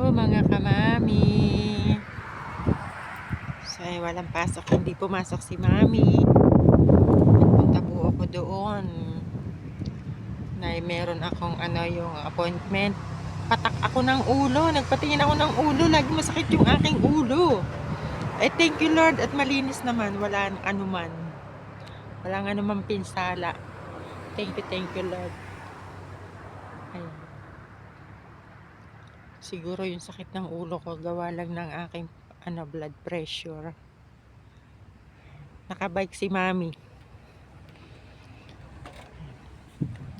Hello mga kamami. So, ay, walang pasok. Hindi pumasok si mami. Nagpunta po ako doon. Na meron akong ano yung appointment. Patak ako ng ulo. Nagpatingin ako ng ulo. Lagi masakit yung aking ulo. Eh, thank you Lord. At malinis naman. Wala anuman. Walang anuman pinsala. Thank you, thank you Lord. Ayun. Siguro yung sakit ng ulo ko gawa lang ng aking ano blood pressure. Nakabike si Mami.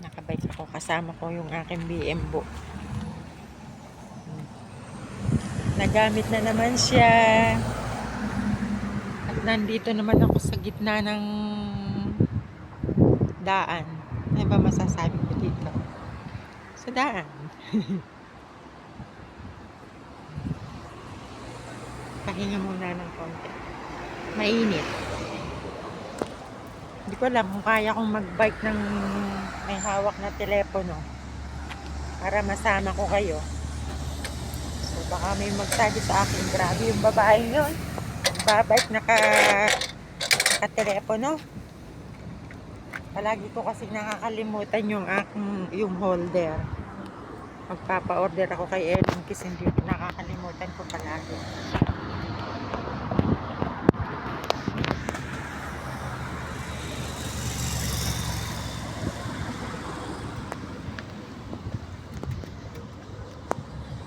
Nakabike ako kasama ko yung aking BMbo. Nagamit na naman siya. At nandito naman ako sa gitna ng daan. Ano ba masasabi ko dito? Sa daan. Pahinga muna ng konti. Mainit. Hindi ko alam kung kaya kong mag-bike ng may hawak na telepono para masama ko kayo. So baka may magsabi sa akin, grabe yung babae yun. Babike naka, naka telepono. Palagi ko kasi nakakalimutan yung aking yung holder. Magpapa-order ako kay Ellen kasi hindi nakakalimutan ko palagi.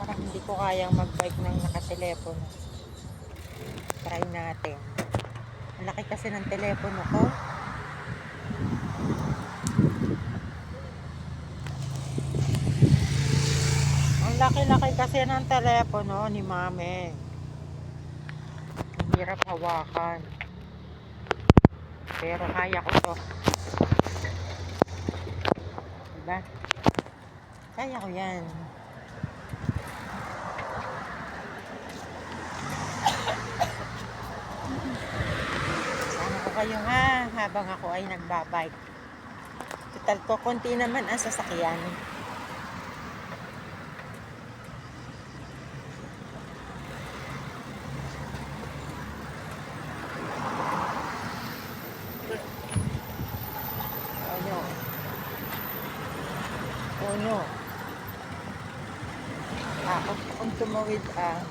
Parang hindi ko kayang mag-bike ng nakatelepono. Try natin. Ang laki kasi ng telepono ko. Ang laki-laki kasi ng telepono ni mami. Ang hirap hawakan. Pero kaya ko to. Diba? Kaya ko yan. Kayo ha, habang ako ay nagbabike. Total ko, konti naman ang sasakyan. Onyo. Onyo. Ah, kung, tumawid ah.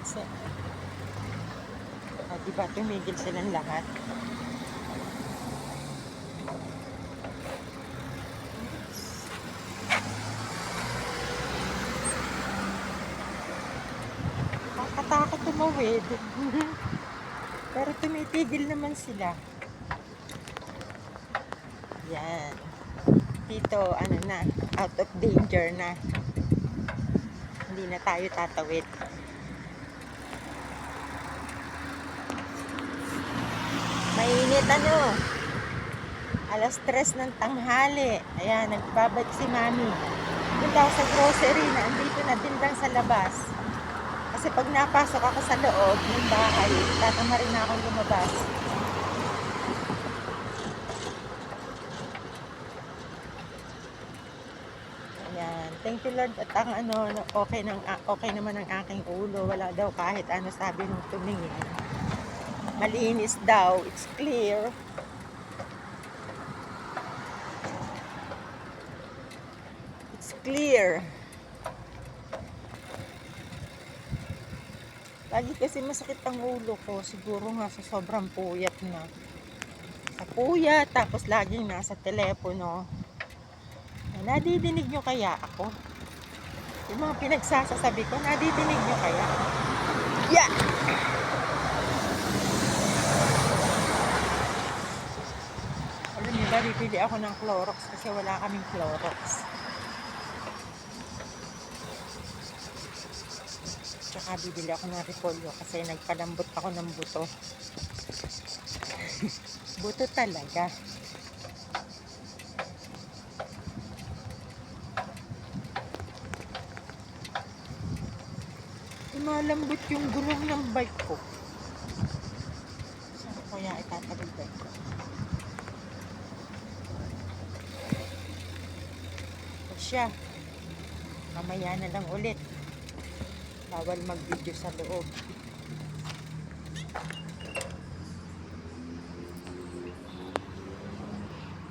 Kasi, ah, di ba tumigil silang lahat? Nakakatakot tumawid. Pero tumitigil naman sila. Yan. Dito, ano na, out of danger na. Hindi na tayo tatawid. Mainit ano. Alas tres ng tanghali. Ayan, nagbabike si mami. Punta sa grocery na andito na din lang sa labas. Kasi pag napasok ako sa loob ng bahay, tatama rin akong lumabas. Ayan. Thank you Lord at ang ano, okay, ng, okay naman ang aking ulo. Wala daw kahit ano sabi nung tumingin. Malinis daw. It's clear. It's clear. Lagi kasi masakit ang ulo ko. Siguro nga sa sobrang puyat na. Sa puyat, tapos laging nasa telepono. Nadidinig nyo kaya ako? Yung mga pinagsasasabi ko, nadidinig nyo kaya? Yeah! Alam niyo ba, bibili ako ng Clorox kasi wala kaming Clorox. Tsaka bibili ako ng repolyo kasi nagpalambot ako ng buto. buto talaga. Lumalambot yung gulong ng bike ko. Saan ko kaya itatagol bike ko? Siya. Mamaya na lang ulit. Bawal mag-video sa loob.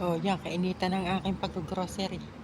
Oh, yan. Kainitan ng aking pag-grocery.